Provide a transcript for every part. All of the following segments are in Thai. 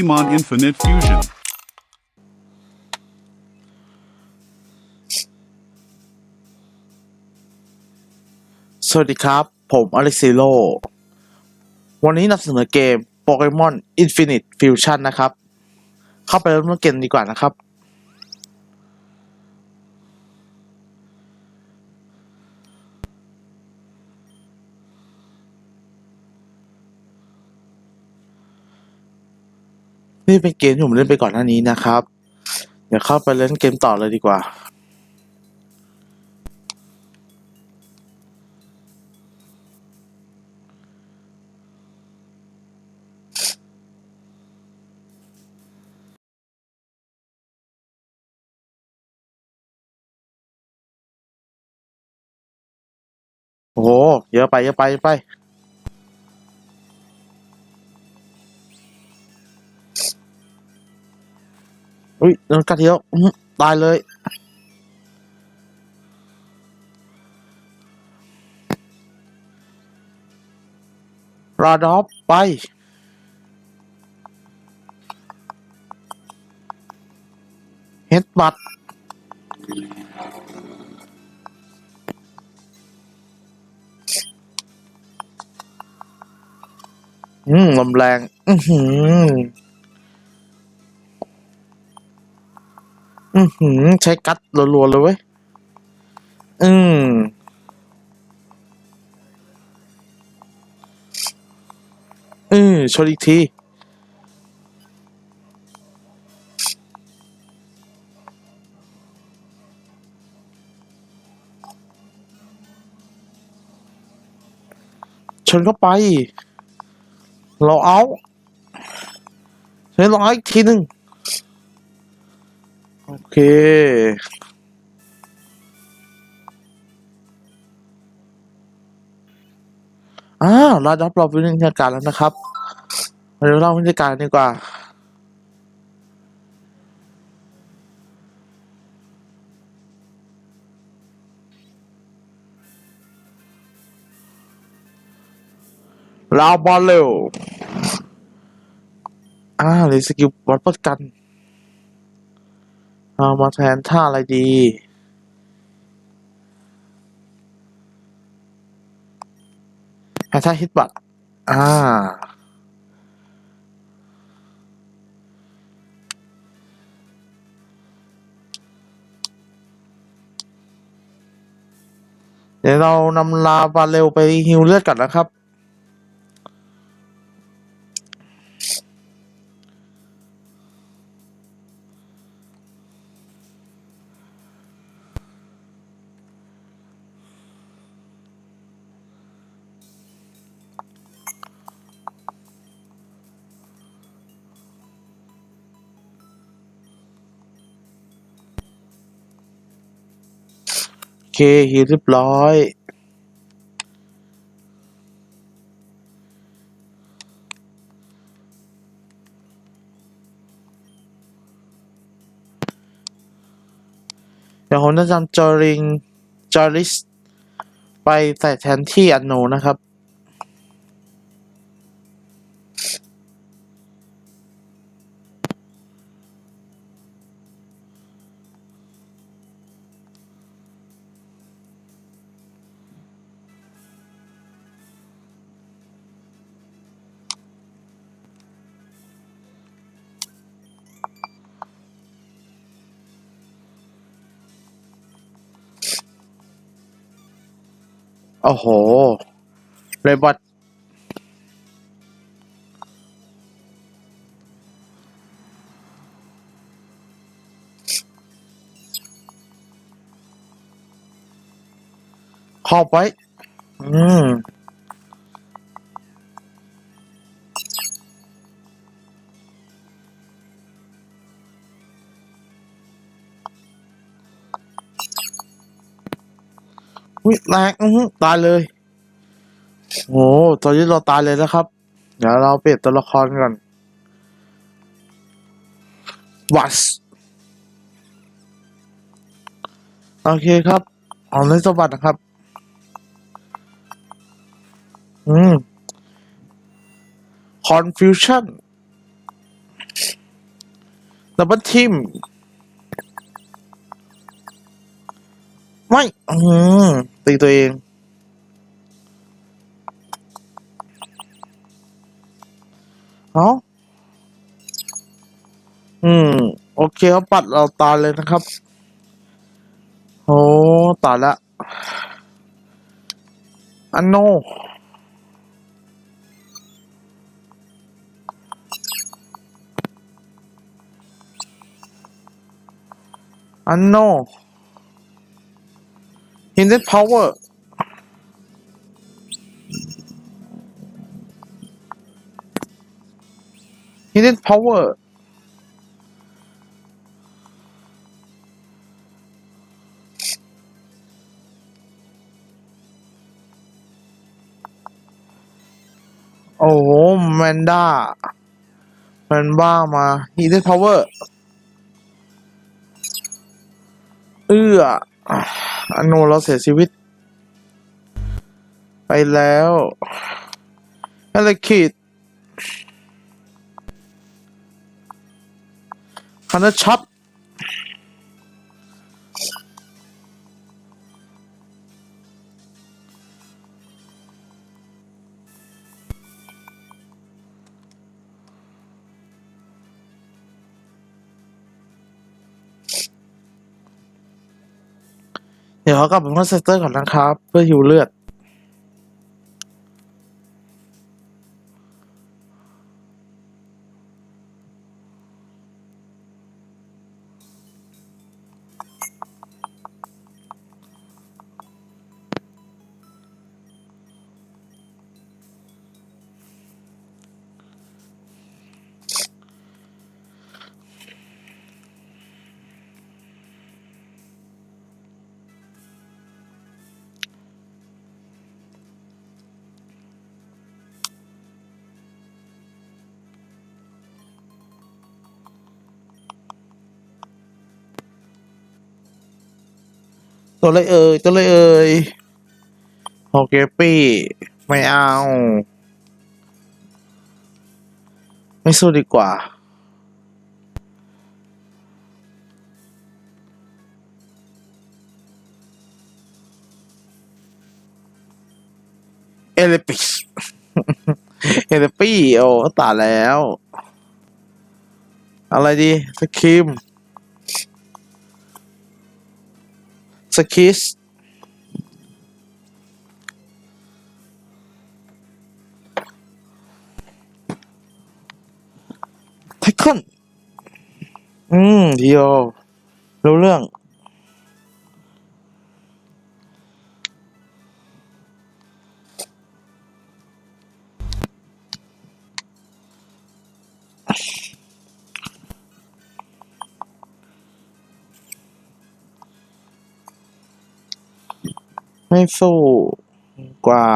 Pokemon Infinite Fusion. สวัสดีครับ ผมอเล็กซิโล วันนี้นำเสนอเกม Pokemon Infinite Fusion นะครับ เข้าไปเริ่มเล่นเกมดีกว่านะครับ นี่เป็นเกมที่ผมเล่นไปก่อนหน้านี้นะครับ เดี๋ยวเข้าไปเล่นเกมต่อเลยดีกว่าโอ้โหเยอะไปเยอะไปเยอะไป อุ้ยโดนกัดเดียวอื้อหือตายเลยราดอฟไป เฮดบัตอืมลมแรง อือหือ อือหือ ใช้กัดรัวๆเลยเว้ย อืมอืมชนอีกที ชนเข้าไป เราเอาใช้ร้อยอีกทีหนึ่ง โอเค อ้าวเราดับเราวิทยาการแล้วนะครับมาดูเล่าวิทยาการดีกว่าเราบอลเร็ว อ่าหรือสกิลวัดป้องกัน เอามาแทนท่าอะไรดี แทนท่าฮิตบัตอ่า เดี๋ยวเรานำลาบาเร็วไปฮิวเลือดก่อนนะครับ ฮีเรียบร้อย เดี๋ยวผมจะจำจอริงจอริส ไปใส่แทนที่อันโนนะครับ โอ้โหเรบอทขอบไว้ อืม วิแรงอือตายเลย โอ้ตอนนี้เราตายเลยนะครับ เดี๋ยวเราเปลี่ยนตัวละครก่อนวัสโอเคครับเอาในสวัสดนะครับ อืม confusion ดับเบิลทิม ไม่อืมตีตัวเองเอาอืม โอเคเขาปัดเราตายเลยนะครับ โอ้ตายละอันโนอันโน hidden power ฮิดเด้นพาวเวอร์โอ้โหแมนด้าแมนบ้ามาฮิดเด้นพาวเวอร์เอื้อ อนโนเราเสียชีวิต ไปแล้วอะไรคิดคันช็อป เดี๋ยวเขากลับมาพ่นสเตอร์ก่อนนะครับ เพื่อหิวเลือด ตัวเลยเอ่ยตัวเลยเอ่ยโอเคปี้ไม่เอา ไม่สู้ดีกว่า เอเลปิสเอเลปี้โอ้ตายแล้ว อะไรดีสครีม คิสไทคอนอืมเดียวรู้เรื่อง ไม่สู้กว่า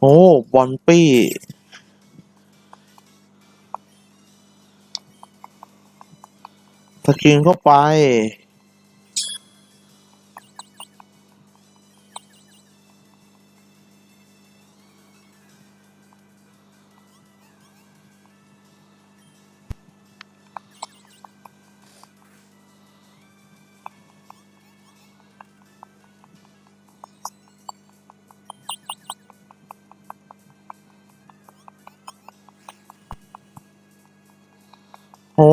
โอ้บอลปี้ สกินเข้าไป โอ้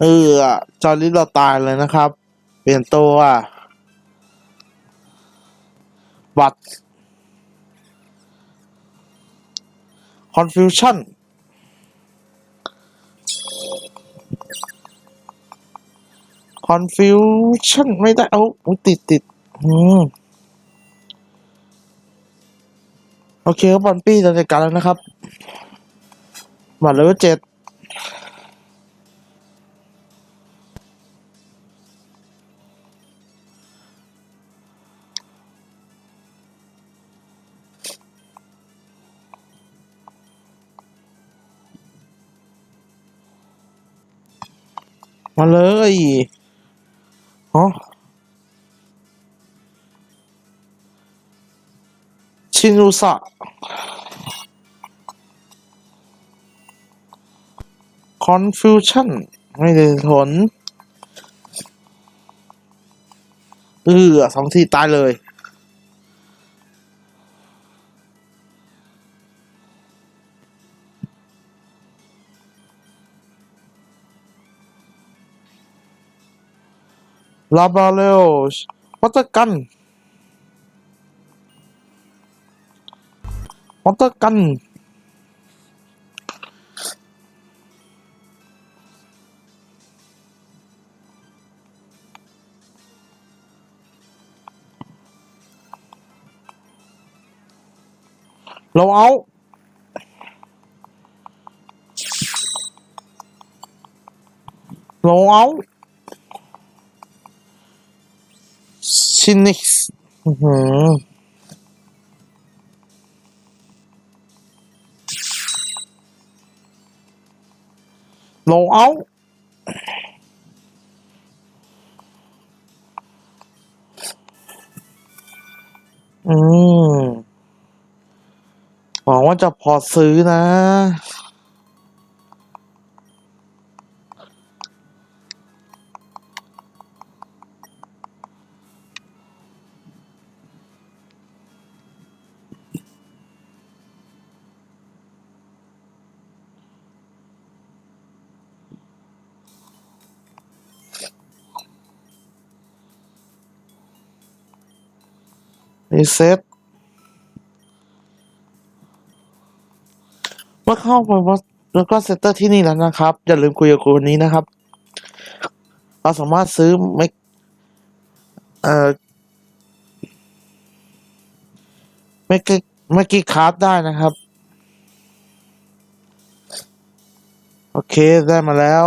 เออจอร์ลิสเราตายเลยนะครับ เปลี่ยนตัวบัตร confusion คอนฟิวชั่นไม่ได้ เอาติดติดอืม โอเคครับบอลปี้จะจัดการแล้วนะครับบัตรเลเวลเจ็ดมาเลยฮะ ชินุสะ confusion ไม่ได้ผลเออสองทีตายเลยลาบาเลโอวัตกัน วัตกันเราเอา โลเอาอืมหวังว่าจะพอซื้อนะ รีเซ็ตเมื่อเข้าไปว่าแล้วก็เซตเตอร์ที่นี่แล้วนะครับ อย่าลืมคุยกับคนนี้นะครับ เราสามารถซื้อไม่เอ่อไม่กี่ไม่กี่คราฟได้นะครับ โอเคได้มาแล้ว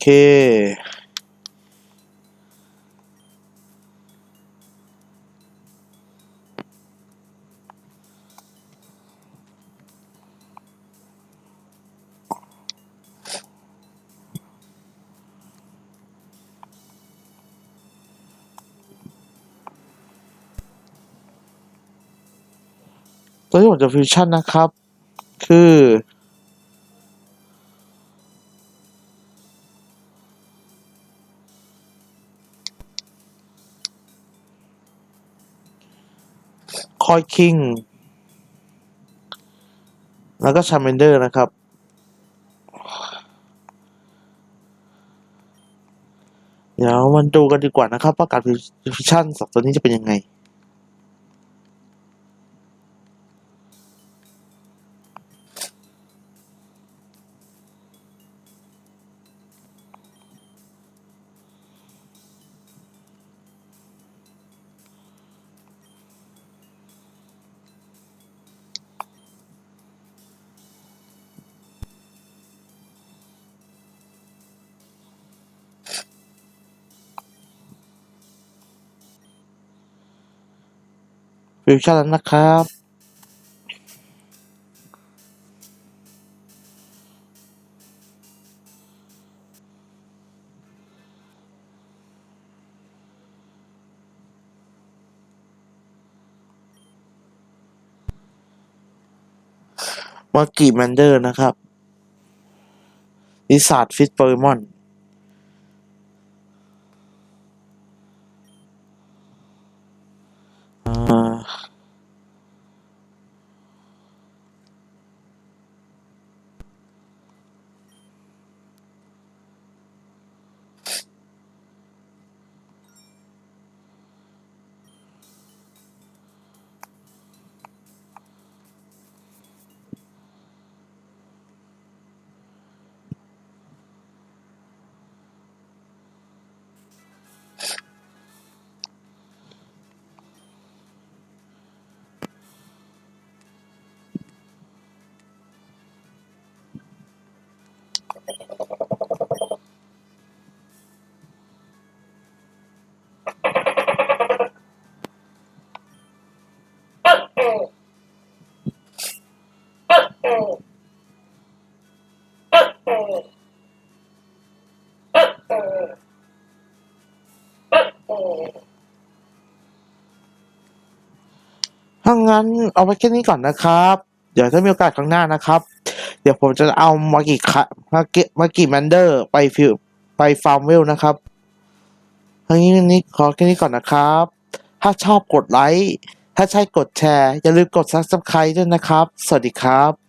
เค ตัวที่ผมจะฟิวชั่นนะครับ คือ คอยคิง แล้วก็ชาเมนเดอร์นะครับ เดี๋ยวมันดูกันดีกว่านะครับว่าการฟิชชั่นสองตัวนี้จะเป็นยังไง ฟิวชั่นแล้วนะครับ มากิแมนเดอร์นะครับดิสาดฟิตโปเกมอน ถ้างั้นเอาไว้แค่นี้ก่อนนะครับ เดี๋ยวถ้ามีโอกาสครั้งหน้านะครับ ดี๋ยวผมจะเอามากี่คะมาเกมากี่แมนเดอร์ไปฟิวไปฟาร์มเวลนะครับทั้งนี้นี้ขอแค่นี้ก่อนนะครับ ถ้าชอบกดไลค์ ถ้าใช่กดแชร์ อย่าลืมกด subscribe ด้วยนะครับ สวัสดีครับ